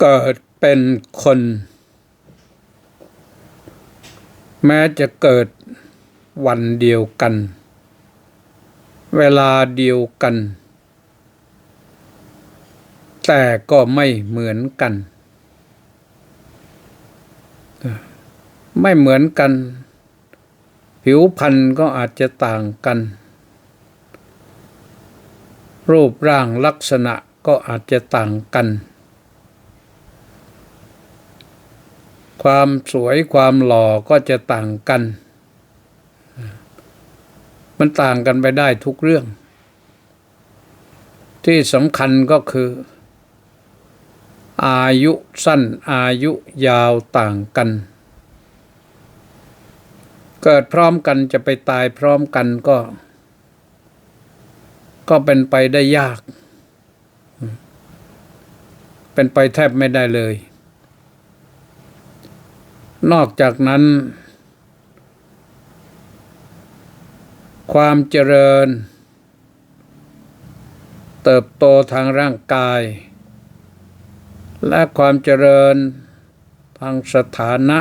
เกิดเป็นคน แม้จะเกิดวันเดียวกัน เวลาเดียวกัน แต่ก็ไม่เหมือนกัน ไม่เหมือนกัน ผิวพรรณก็อาจจะต่างกัน รูปร่างลักษณะก็อาจจะต่างกัน ความสวยความหล่อก็จะต่างกัน มันต่างกันไปได้ทุกเรื่อง ที่สำคัญก็คือ อายุสั้นอายุยาวต่างกัน เกิดพร้อมกันจะไปตายพร้อมกันก็ ก็เป็นไปได้ยาก เป็นไปแทบไม่ได้เลย นอกจากนั้น ความเจริญ เติบโตทางร่างกาย และความเจริญทางสถานะ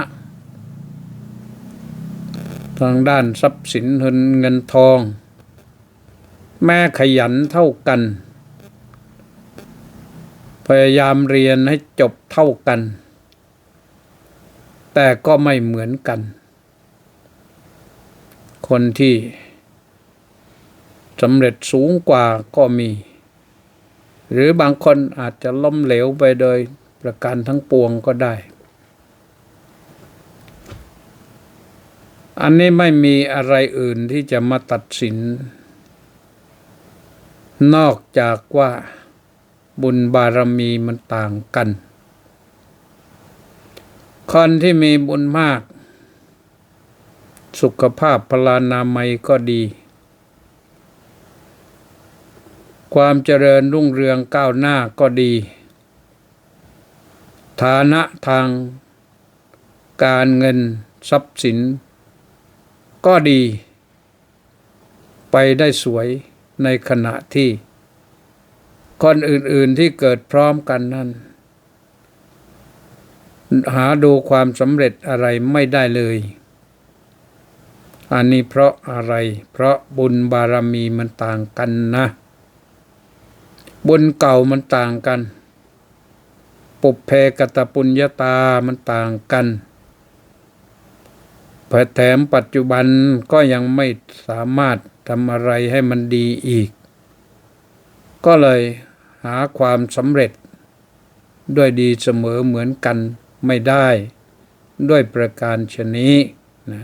ทางด้านทรัพย์สินเงินทอง แม่ขยันเท่ากัน พยายามเรียนให้จบเท่ากัน แต่ก็ไม่เหมือนกัน คนที่สำเร็จสูงกว่าก็มี หรือบางคนอาจจะล้มเหลวไปโดยประการทั้งปวงก็ได้ อันนี้ไม่มีอะไรอื่นที่จะมาตัดสิน นอกจากว่าบุญบารมีมันต่างกัน คนที่มีบุญมาก สุขภาพพลานามัยก็ดี ความเจริญรุ่งเรืองก้าวหน้าก็ดี ฐานะทาง การเงินทรัพย์สิน ก็ดี ไปได้สวยในขณะที่ คนอื่นๆที่เกิดพร้อมกันนั้น หาดูความสำเร็จอะไรไม่ได้เลย อันนี้เพราะอะไร เพราะบุญบารมีมันต่างกันนะ บุญเก่ามันต่างกัน ปุเพกตปุญญาตามันต่างกันแถมปัจจุบันก็ยังไม่สามารถทำอะไรให้มันดีอีก ก็เลยหาความสำเร็จด้วยดีเสมอเหมือนกัน ไม่ได้ ด้วยประการชนี้นะ